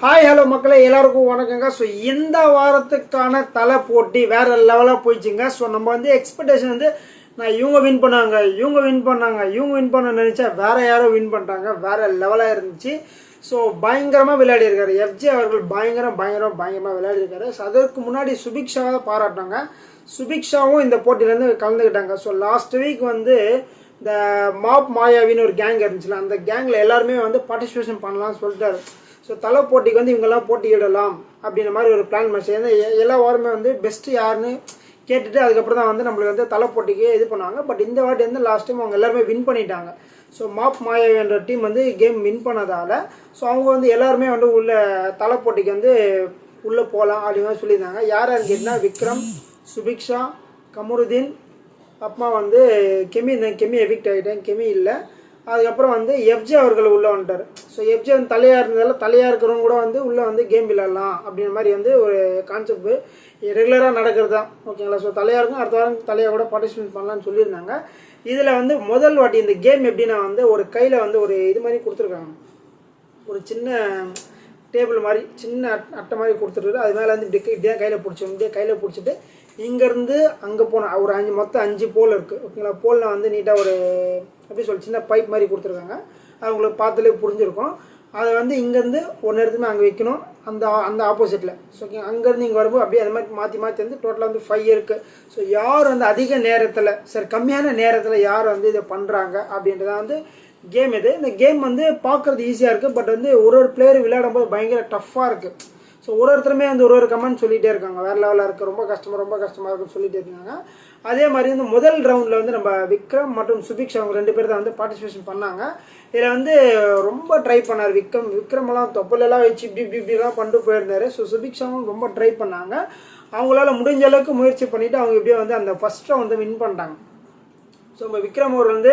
Hi hello மக்களே எல்லாருக்கும் வணக்கங்க. ஸோ இந்த வாரத்துக்கான தலை போட்டி வேற லெவலாக போயிடுச்சுங்க. ஸோ நம்ம வந்து எக்ஸ்பெக்டேஷன் வந்து நான் இவங்க வின் பண்ணாங்க இவங்க வின் பண்ணாங்க இவங்க வின் பண்ண நினச்சா வேற யாரோ வின் பண்ணிட்டாங்க வேற லெவலாக இருந்துச்சு. ஸோ பயங்கரமாக விளையாடி இருக்காரு. எஃப்ஜி அவர்கள் பயங்கரம் பயங்கரம் பயங்கரமாக விளையாடி இருக்காரு. ஸோ அதற்கு முன்னாடி சுபிக்ஷாவை பாராட்டினாங்க. சுபிக்ஷாவும் இந்த போட்டியிலேருந்து கலந்துக்கிட்டாங்க ஸோ லாஸ்ட் வீக் வந்து இந்த மாப் மாயாவின்னு ஒரு கேங் இருந்துச்சுல அந்த கேங்கில் எல்லாருமே வந்து பார்ட்டிசிபேஷன் பண்ணலாம்னு சொல்லிட்டாரு. ஸோ தலை போட்டிக்கு வந்து இவங்கெல்லாம் போட்டியிடலாம் அப்படின்ற மாதிரி ஒரு பிளான் பண்ணி ஏன்னா எல்லா வாரமே வந்து பெஸ்ட்டு யாருன்னு கேட்டுட்டு அதுக்கப்புறம் தான் வந்து நம்மளுக்கு வந்து தலை போட்டிக்கு இது பண்ணுவாங்க. பட் இந்த வாட்டி வந்து லாஸ்ட் டைம் அவங்க எல்லாருமே வின் பண்ணிட்டாங்க. ஸோ மாப் மாயாவி டீம் வந்து கேம் வின் பண்ணதால் ஸோ அவங்க வந்து எல்லாருமே வந்து உள்ள தலை போட்டிக்கு வந்து உள்ளே போகலாம் அப்படின்னு சொல்லியிருந்தாங்க. யார் யார் கேட்டால் விக்ரம் சுபிக்ஷா கமருதீன் அப்புறமா வந்து கெமி இருந்தேன் கெமி எவிக்ட் ஆகிட்டேன். கெமி இல்லை. அதுக்கப்புறம் வந்து எஃப்ஜே அவர்கள் உள்ளே வந்துட்டார். ஸோ எஃப்ஜே வந்து தலையாக இருந்ததால தலையாக இருக்கிறவங்க கூட வந்து உள்ளே வந்து கேம் விளையாடலாம் அப்படின்ற மாதிரி வந்து ஒரு கான்செப்ட் ரெகுலராக நடக்கிறது. தான் ஓகேங்களா ஸோ தலையாக இருக்கும் அடுத்த வாரம் தலையாக கூட பார்ட்டிசிபேட் பண்ணலாம்னு சொல்லியிருந்தாங்க. இதில் வந்து முதல் வாட்டி இந்த கேம் எப்படின்னா வந்து ஒரு கையில் வந்து ஒரு இது மாதிரி கொடுத்துருக்காங்க. ஒரு சின்ன டேபிள் மாதிரி சின்ன அட்டை மாதிரி கொடுத்துட்டு அது மேலே வந்து இப்படி இப்படியே கையில் பிடிச்சோம் இப்படியே கையில் பிடிச்சிட்டு இங்கேருந்து அங்கே போன ஒரு அஞ்சு மொத்தம் அஞ்சு போல் இருக்குது ஓகேங்களா போலில் வந்து நீட்டாக ஒரு எப்படி சொல்லி சின்ன பைப் மாதிரி கொடுத்துருக்காங்க. அது உங்களுக்கு பார்த்தாலே புரிஞ்சிருக்கும். அதை வந்து இங்கேருந்து ஒன்று இடத்துமே அங்கே வைக்கணும். அந்த அந்த ஆப்போசிட்டில் ஸோ ஓகே அங்கேருந்து இங்கே வரும்போது அப்படியே அது மாதிரி மாற்றி மாற்றி வந்து டோட்டலாக வந்து ஃபைவ் இருக்குது ஸோ யார் வந்து அதிக நேரத்தில் சரி கம்மியான நேரத்தில் யார் வந்து இதை பண்ணுறாங்க அப்படின்றத வந்து கேம் இது. இந்த கேம் வந்து பார்க்குறது ஈஸியாக இருக்குது பட் வந்து ஒரு ஒரு பிளேயர் விளையாடும் போது பயங்கர டஃப்பாக இருக்குது ஸோ ஒரு ஒருத்தருமே வந்து ஒரு ஒரு கமெண்ட் சொல்லிகிட்டே இருக்காங்க. வேறு லெவலில் இருக்குது ரொம்ப கஷ்டமாக ரொம்ப கஷ்டமாக இருக்குன்னு சொல்லிகிட்டே இருக்காங்க. அதே மாதிரி வந்து முதல் ரவுண்டில் வந்து நம்ம விக்ரம் மற்றும் சுபிக்ஷா அவங்க ரெண்டு பேர் தான் வந்து பார்ட்டிசிபேஷன் பண்ணாங்க. இதில் வந்து ரொம்ப ட்ரை பண்ணார் விக்ரம். விக்ரமெல்லாம் தொப்பலெல்லாம் வச்சு இப்படி இப்படி இப்படிலாம் பண்ணிட்டு போயிருந்தார். ஸோ சுபிக்ஷாவும் ரொம்ப ட்ரை பண்ணாங்க. அவங்களால முடிஞ்ச அளவுக்கு முயற்சி பண்ணிவிட்டு அவங்க இப்படியே வந்து அந்த ஃபஸ்ட் ரவுண்ட் வின் பண்ணிட்டாங்க. ஸோ நம்ம விக்ரம் அவர் வந்து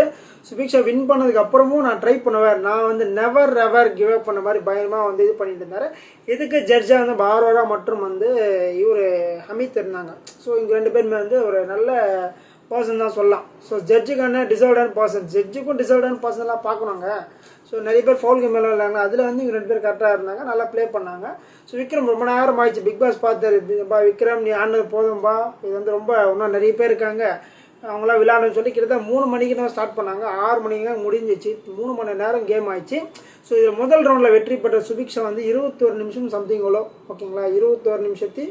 சுபிக்ஷா வின் பண்ணதுக்கு அப்புறமும் நான் ட்ரை பண்ணுவேன். நான் வந்து நெவர் எவர் கிவ் அப் பண்ண மாதிரி பயமாக வந்து இது பண்ணிட்டு இருந்தார். இதுக்கு ஜட்ஜாக வந்து பாரோரா மற்றும் வந்து இவர் ஹமீத் இருந்தாங்க. ஸோ இங்கே ரெண்டு பேருமே வந்து ஒரு நல்ல பர்சன் தான் சொல்லலாம். ஸோ ஜட்ஜுக்கான டிசர்வ்டான பர்சன் ஜட்ஜுக்கும் டிசர்வ்டான பர்சன்லாம் பார்க்கணுங்க ஸோ நிறைய பேர் ஃபோல் கேம் எல்லாம் அதில் வந்து இவங்க ரெண்டு பேர் கரெக்டாக இருந்தாங்க. நல்லா ப்ளே பண்ணாங்க. ஸோ விக்ரம் ரொம்ப நேரம் ஆயிடுச்சு. பிக் பாஸ் பார்த்தாரு பா விக்ரம் நீ ஆனது போதும்பா. இது வந்து ரொம்ப இன்னும் நிறைய பேர் இருக்காங்க. அவங்களாம் விளையாடணும்னு சொல்லி கிட்டத்தட்ட மூணு மணிக்கு தான் ஸ்டார்ட் பண்ணாங்க. ஆறு மணிக்கு தான் முடிஞ்சிச்சு. மூணு மணி நேரம் கேம் ஆயிடுச்சு. ஸோ இதில் முதல் ரவுண்டில் வெற்றி பெற்ற சுபிக்ஷா வந்து இருபத்தோரு நிமிஷம் சம்திங் எவ்வளோ ஓகேங்களா இருபத்தோரு நிமிஷத்தி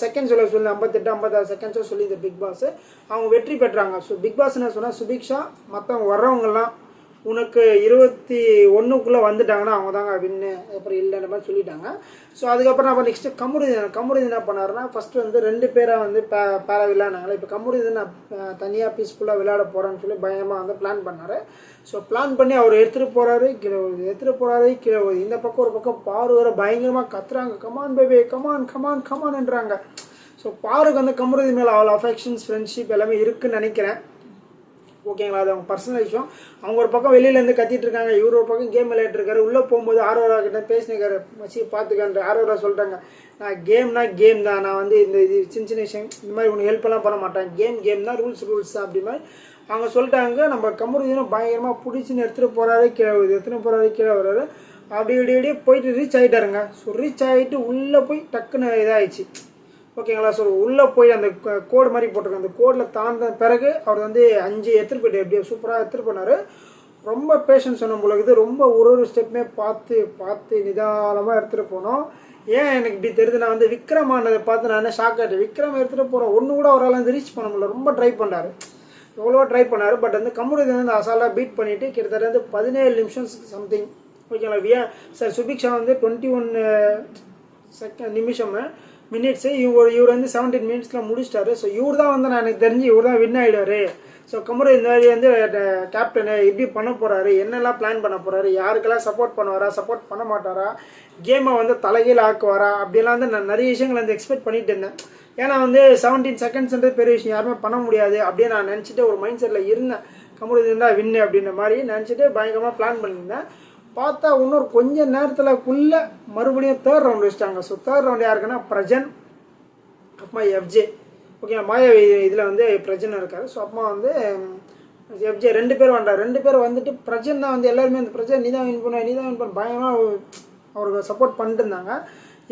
செகண்ட் சொல்ல சொல்லி ஐம்பத்தெட்டு ஐம்பத்தாறு செகண்ட்ஸோ சொல்லி இந்த பிக் பாஸ். அவங்க வெற்றி பெற்றாங்க. ஸோ பிக் பாஸ் என்ன சொன்னால் சுபிக்ஷா மற்றவங்க வர்றவங்கலாம் உனக்கு இருபத்தி ஒன்றுக்குள்ளே வந்துட்டாங்கன்னா அவங்க தாங்க வின்னு அப்புறம் இல்லைன்ற மாதிரி சொல்லிட்டாங்க. ஸோ அதுக்கப்புறம் அப்போ நெக்ஸ்ட்டு கமுருதீன் கமுருதீன் என்ன பண்ணாருன்னா ஃபஸ்ட்டு வந்து ரெண்டு பேராக வந்து பே பேர விளையாடினாங்களே இப்போ கமுருதீன் நான் தனியாக பீஸ்ஃபுல்லாக விளையாட போகிறேன்னு சொல்லி பயமாக வந்து பிளான் பண்ணார். ஸோ பிளான் பண்ணி அவர் எடுத்துகிட்டு போகிறாரு கீழே எடுத்துகிட்டு போகிறாரு கீழே இந்த பக்கம் ஒரு பக்கம் பாரு வர பயங்கரமாக கத்துறாங்க. Come on baby come on come on கமான்ன்றாங்க so பாருக்கு வந்து கமுருதி மேலே அவ்வளோ அஃபெக்ஷன்ஸ் ஃப்ரெண்ட்ஷிப் எல்லாமே இருக்குன்னு நினைக்கிறேன். ஓகேங்களா அது அவங்க பர்சனல் விஷயம். அவங்க ஒரு பக்கம் வெளியிலேருந்து கத்திட்டு இருக்காங்க இவர் ஒரு பக்கம் கேம் விளையாட்டு இருக்காரு உள்ளே போகும்போது ஆரோரா கிட்ட பேசினிருக்காரு மச்சி பார்த்துக்கன்ற ஆரோரா சொல்கிறாங்க நான் கேம்னா கேம் தான். நான் வந்து இந்த இது சின்ன சின்ன விஷயம் இந்த மாதிரி உனக்கு ஹெல்ப்லாம் பண்ண மாட்டேன். கேம் கேம் தான் ரூல்ஸ் ரூல்ஸ் தான். அப்படி மாதிரி அவங்க சொல்லிட்டாங்க நம்ம கமருதீனும் பயங்கரமாக பிடிச்சின்னு எடுத்துகிட்டு போகிறாரு கீழே வருது. எடுத்துகிட்டு போகிறாரு கீழே வர்றாரு. அப்படி இப்படி இப்படியே போயிட்டு ரீச் ஆகிட்டாருங்க ஸோ ரீச் ஆகிட்டு உள்ளே போய் டக்குன்னு இதாகிடுச்சு ஓகேங்களா? ஸோ உள்ளே போய் அந்த கோடு மாதிரி போட்டிருக்காங்க. அந்த கோடில் தாண்ட பிறகு அவர் வந்து அஞ்சு எடுத்துகிட்டு போயிட்டு எப்படியோ சூப்பராக எடுத்துகிட்டு போனார் ரொம்ப பேஷன்ஸ் சொன்ன பொழுது ரொம்ப ஒரு ஒரு ஸ்டெப்புமே பார்த்து பார்த்து நிதானமாக எடுத்துகிட்டு போனோம். ஏன் எனக்கு இப்படி தெரியுது? நான் வந்து விக்ரம் ஆனதை பார்த்து நான் ஷாக் ஆகிட்டேன் விக்ரம் எடுத்துகிட்டு போகிறோம் ஒன்று கூட அவரால் வந்து ரீச் பண்ண முடியல. ரொம்ப ட்ரை பண்ணார். எவ்வளோ ட்ரை பண்ணார். பட் வந்து கம்முடி வந்து அசாலாக பீட் பண்ணிவிட்டு கிட்டத்தட்ட வந்து பதினேழு நிமிஷம் சம்திங் ஓகேங்களா? வியா சார் சுபிக்ஷா வந்து டுவெண்ட்டி ஒன் செகண்ட் நிமிஷம். மினிட்ஸு இவர் இவர் வந்து செவன்டீன் மினிட்ஸில் முடிச்சிட்டாரு. ஸோ இவர் தான் வந்து நான் எனக்கு தெரிஞ்சு இவர் தான் வின் ஆகிடுவார் ஸோ கமரு இந்த மாதிரி வந்து கேப்டனு எப்படி பண்ண போகிறாரு என்னெல்லாம் பிளான் பண்ண போகிறாரு யாருக்கெல்லாம் சப்போர்ட் பண்ணுவாரா? சப்போர்ட் பண்ண மாட்டாரா? கேமை வந்து தலைகீழ் ஆக்குவாரா? அப்படிலாம் வந்து நான் நிறைய விஷயங்கள் வந்து எக்ஸ்பெக்ட் பண்ணிட்டு இருந்தேன். ஏன்னா வந்து செவன்டீன் செகண்ட்ஸ்ன்றது பெரிய விஷயம். யாருமே பண்ண முடியாது. அப்படியே நான் நினச்சிட்டு ஒரு மைண்ட் செட்டில் இருந்தேன். கமரு இருந்தால் வின்னு அப்படின்ற மாதிரி நினச்சிட்டு பயங்கரமாக பிளான் பண்ணியிருந்தேன். பார்த்தா இன்னொரு கொஞ்ச நேரத்துலக்குள்ள மறுபடியும் தேர்ட் ரவுண்ட் வச்சிட்டாங்க. ஸோ தேர்ட் ரவுண்ட் யாருக்குன்னா? பிரஜன் அப்புறமா எஃப்ஜே ஓகே மாயா இதில் வந்து பிரஜன் இருக்கார். ஸோ அப்புறமா வந்து எஃப்ஜே ரெண்டு பேர் வந்தார். ரெண்டு பேர் வந்துட்டு பிரஜன் தான் வந்து எல்லாருமே அந்த பிரஜன் நீ தான் வின் பண்ண நீ தான் வின் பண்ண பயமாக அவருக்கு சப்போர்ட் பண்ணிட்டு இருந்தாங்க.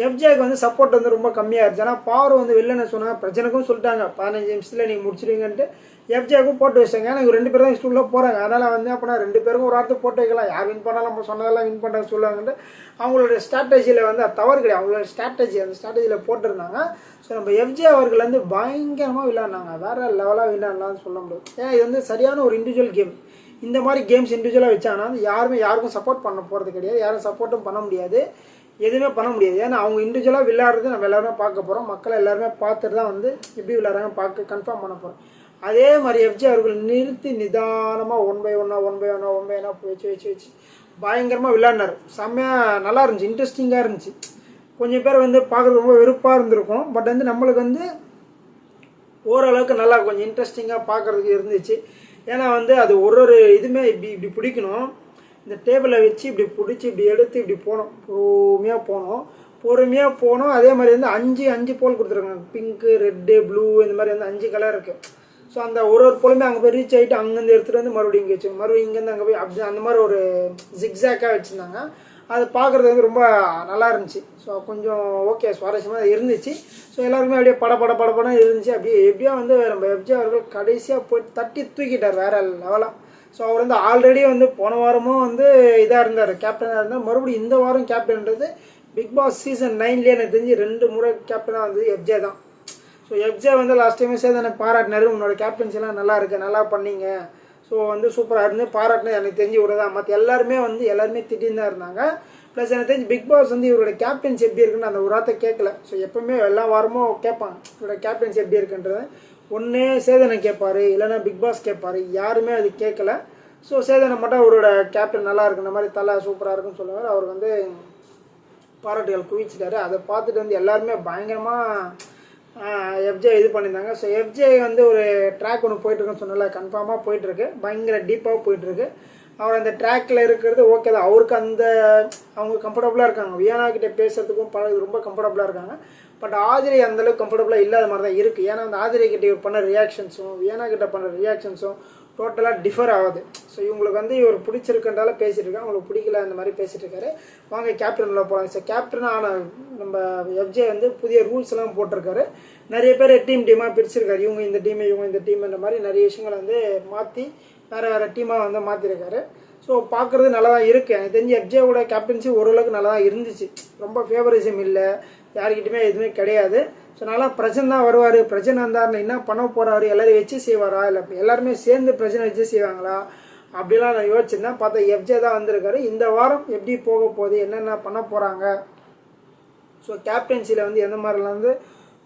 எஃப்ஜேக்கு வந்து சப்போர்ட் வந்து ரொம்ப கம்மியாக இருந்துச்சு ஆனால் பவர் வந்து வெளில சொன்னாங்க பிரச்சனைக்கும் சொல்லிட்டாங்க. பதினஞ்சு நிமிஷத்தில் நீங்கள் முடிச்சிடுவீங்கன்ட்டு எஃப்ஜேக்கும் போட்டு வச்சாங்க ஏன்னா ரெண்டு பேரும் தான் ஸ்டூலில் போகிறாங்க அதனால் வந்து அப்படின்னா ரெண்டு பேருக்கும் ஒரு வாரத்தை போட்டு வைக்கலாம். யார் வின் பண்ணாலும் நம்ம சொன்னதெல்லாம் வின் பண்ணுறாங்க சொல்லுவாங்கன்ட்டு அவங்களோட ஸ்ட்ராட்டஜியில் வந்து தவறு கிடையாது. அவங்களோட ஸ்ட்ராட்டஜி அந்த ஸ்ட்ராட்டஜியில் போட்டிருந்தாங்க. ஸோ நம்ம எஃப்ஜே அவர்கள் வந்து பயங்கரமாக விளையாடினாங்க வேறு லெவலாக விளையாடலாம்னு சொல்ல முடியும் ஏன் இது வந்து சரியான ஒரு இண்டிவிஜுவல் கேம் இந்த மாதிரி கேம்ஸ் இண்டிவிஜுவலாக வச்சாங்கன்னா வந்து யாருமே யாருக்கும் சப்போர்ட் பண்ண போகிறது கிடையாது. யாரும் சப்போர்ட்டும் பண்ண முடியாது. எதுவுமே பண்ண முடியாது. ஏன்னா அவங்க இண்டிவிஜுவலாக விளையாடுறது நம்ம எல்லாருமே பார்க்க போகிறோம் மக்கள் எல்லாருமே பார்த்துட்டு தான் வந்து எப்படி விளையாடுறாங்க பார்க்க கன்ஃபார்ம் பண்ண போகிறோம் அதே மாதிரி எஃப்ஜி அவர்கள் நிறுத்தி நிதானமாக ஒன் பை ஒன்னா ஒன் பை ஒன்னா ஒன் பை ஒன்னா வச்சு வச்சு வச்சு பயங்கரமாக விளையாடினார். செம்மையாக நல்லா இருந்துச்சு. இன்ட்ரெஸ்டிங்காக இருந்துச்சு. கொஞ்சம் பேர் வந்து பார்க்குறது ரொம்ப வெறுப்பாக இருந்திருக்கும். பட் வந்து நம்மளுக்கு வந்து ஓரளவுக்கு நல்லா கொஞ்சம் இன்ட்ரெஸ்டிங்காக பார்க்குறதுக்கு இருந்துச்சு. ஏன்னா வந்து அது ஒரு ஒரு இதுவுமே இப்படி இப்படி பிடிக்கணும். இந்த டேபிளை வச்சு இப்படி பிடிச்சி இப்படி எடுத்து இப்படி போனோம். பொறுமையாக போனோம். பொறுமையாக போனோம். அதே மாதிரி வந்து அஞ்சு அஞ்சு போல் கொடுத்துருக்காங்க. பிங்க்கு ரெட்டு ப்ளூ இந்த மாதிரி வந்து அஞ்சு கலர் இருக்குது ஸோ அந்த ஒரு ஒரு போலுமே அங்கே போய் ரீச் ஆகிட்டு அங்கேருந்து எடுத்துகிட்டு வந்து மறுபடியும் இங்கே வச்சு மறுபடியும் இங்கேருந்து அங்கே போய் அப்படி அந்த மாதிரி ஒரு ஜிக்ஸாக்காக வச்சுருந்தாங்க. அது பார்க்குறது வந்து ரொம்ப நல்லா இருந்துச்சு. ஸோ கொஞ்சம் ஓகே சுவாரஸ்யமாக இருந்துச்சு. ஸோ எல்லாருக்குமே அப்படியே பட பட பட படம் இருந்துச்சு. அப்படியே எப்படியோ வந்து நம்ம எஃப்ஜி அவர்கள் கடைசியாக போய் தட்டி தூக்கிட்டார் வேறு லெவலாக ஸோ அவர் வந்து ஆல்ரெடி வந்து போன வாரமும் வந்து இதாக இருந்தார் கேப்டனாக இருந்தார். மறுபடியும் இந்த வாரம் கேப்டன்றது பிக் பாஸ் சீசன் நைன்லேயே எனக்கு தெரிஞ்சு ரெண்டு முறை கேப்டனாக வந்து எஃப்ஜே தான். ஸோ எஃப்ஜே வந்து லாஸ்ட் டைமே சேர்ந்து எனக்கு பாராட்டினாரு. உன்னோட கேப்டன்சி எல்லாம் நல்லா இருக்கு நல்லா பண்ணீங்க. ஸோ வந்து சூப்பராக இருந்து பாராட்டினது எனக்கு தெரிஞ்சு இவரு மற்ற எல்லாருமே வந்து எல்லாருமே திட்டின்னு தான் இருந்தாங்க. ப்ளஸ் எனக்கு தெரிஞ்சு பிக் பாஸ் வந்து இவரோட கேப்டன்ஸ் எப்படி இருக்குன்னு அந்த ஒரு வார்த்தை கேட்கல. ஸோ எப்பவுமே எல்லா வாரமும் கேட்பாங்க இவரோட கேப்டன்ஸ் எப்படி இருக்குன்றது? ஒன்று சேதனை கேட்பாரு இல்லைன்னா பிக் பாஸ் கேட்பாரு. யாருமே அது கேட்கல. ஸோ சேதனை மட்டும் அவரோட கேப்டன் நல்லா இருக்கிற மாதிரி தலை சூப்பராக இருக்குன்னு சொல்லுவார். அவர் வந்து பாராட்டுகள் குவிச்சிட்டாரு. அதை பார்த்துட்டு வந்து எல்லாருமே பயங்கரமாக எஃப்ஜே இது பண்ணியிருந்தாங்க. ஸோ எஃப்ஜே வந்து ஒரு ட்ராக் ஒன்று போயிட்டுருக்குன்னு சொன்னல கன்ஃபார்மாக போயிட்டுருக்கு. பயங்கர டீப்பாக போயிட்டுருக்கு. அவர் அந்த ட்ராக்கில் இருக்கிறது ஓகே தான். அவருக்கு அந்த அவங்க கம்ஃபர்டபுளாக இருக்காங்க. வியானா கிட்டே பேசுறதுக்கும் பழகுது ரொம்ப கம்ஃபர்டபுளாக இருக்காங்க. பட் ஆதிரை அந்தளவுக்கு கம்ஃபர்டபுளாக இல்லாத மாதிரி தான் இருக்குது ஏன்னா அந்த ஆதிரை கிட்ட இவர் பண்ண ரியாக்ஷன்ஸும் வியானா கிட்ட பண்ண ரியாக்ஷன்ஸும் டோட்டலாக டிஃபர் ஆகுது. ஸோ இவங்களுக்கு வந்து இவர் பிடிச்சிருக்கன்றால பேசிகிட்டு இருக்காங்க அவங்களுக்கு பிடிக்கல அந்த மாதிரி பேசிகிட்டு இருக்காரு. வாங்க கேப்டனில் போகலாம் ஸோ கேப்டன் ஆன நம்ம எஃப்ஜே வந்து புதிய ரூல்ஸ் எல்லாம் போட்டிருக்காரு. நிறைய பேர் டீம் டீமாக பிரிச்சிருக்காரு. இவங்க இந்த டீம் இவங்க இந்த டீம் இந்த மாதிரி நிறைய விஷயங்களை வந்து மாற்றி வேறு வேறு டீமாக வந்து மாற்றிருக்காரு ஸோ பார்க்குறது நல்லா தான் இருக்குது எனக்கு தெரிஞ்சு எஃப்ஜேவோட கேப்டன்சி ஓரளவுக்கு நல்லா தான் இருந்துச்சு. ரொம்ப ஃபேவரிசம் இல்லை. யாருக்கிட்டுமே எதுவுமே கிடையாது. ஸோ நல்லா பிரச்சனை தான் வருவார். பிரச்சனை வந்தாருன்னு என்ன பண்ண போகிறாரு எல்லாரையும் வச்சு செய்வாரா? இல்லை எல்லாருமே சேர்ந்து பிரச்சனை வச்சு செய்வாங்களா? அப்படிலாம் நான் யோசிச்சிருந்தேன் பார்த்தா எஃப்ஜே தான் வந்திருக்காரு. இந்த வாரம் எப்படி போக போகுது? என்னென்ன பண்ண போகிறாங்க ஸோ கேப்டன்சியில் வந்து எந்த மாதிரிலாம் வந்து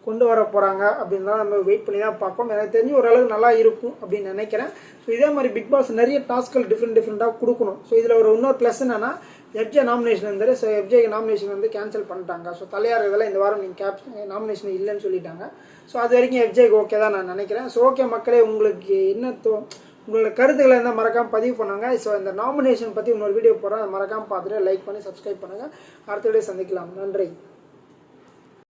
கொண்டு வர போகிறாங்க அப்படின்லாம் நம்ம வெயிட் பண்ணி தான் பார்ப்போம் எனக்கு தெரிஞ்சு ஓரளவுக்கு நல்லா இருக்கும் அப்படின்னு நினைக்கிறேன். ஸோ இதே மாதிரி பிக் பாஸ் நிறைய டாஸ்க்கள் டிஃப்ரெண்ட் டிஃப்ரெண்ட்டாக கொடுக்கணும். ஸோ இதில் ஒரு இன்னொரு ப்ளஸ் என்னன்னா எஃப்ஜே நாமினேஷன் வந்து ஸோ எஃப்ஜே நாமினேஷன் வந்து கேன்சல் பண்ணிட்டாங்க. ஸோ தலையார் இதெல்லாம் இந்த வாரம் நீங்கள் கேப் நாமினேஷன் இல்லைன்னு சொல்லிட்டாங்க. ஸோ அது வரைக்கும் எஃப்ஜேக்கு ஓகே தான் நான் நினைக்கிறேன். ஸோ ஓகே மக்களே உங்களுக்கு என்ன தோ உங்களோட கருத்துக்களை இருந்தால் மறக்காமல் பதிவு பண்ணுங்க. ஸோ இந்த நாமினேஷன் பற்றி இன்னொரு வீடியோ போகிறேன் மறக்காமல் பார்த்துட்டு லைக் பண்ணி சப்ஸ்கிரைப் பண்ணுங்கள் அடுத்த வீடியோ சந்திக்கலாம். நன்றி.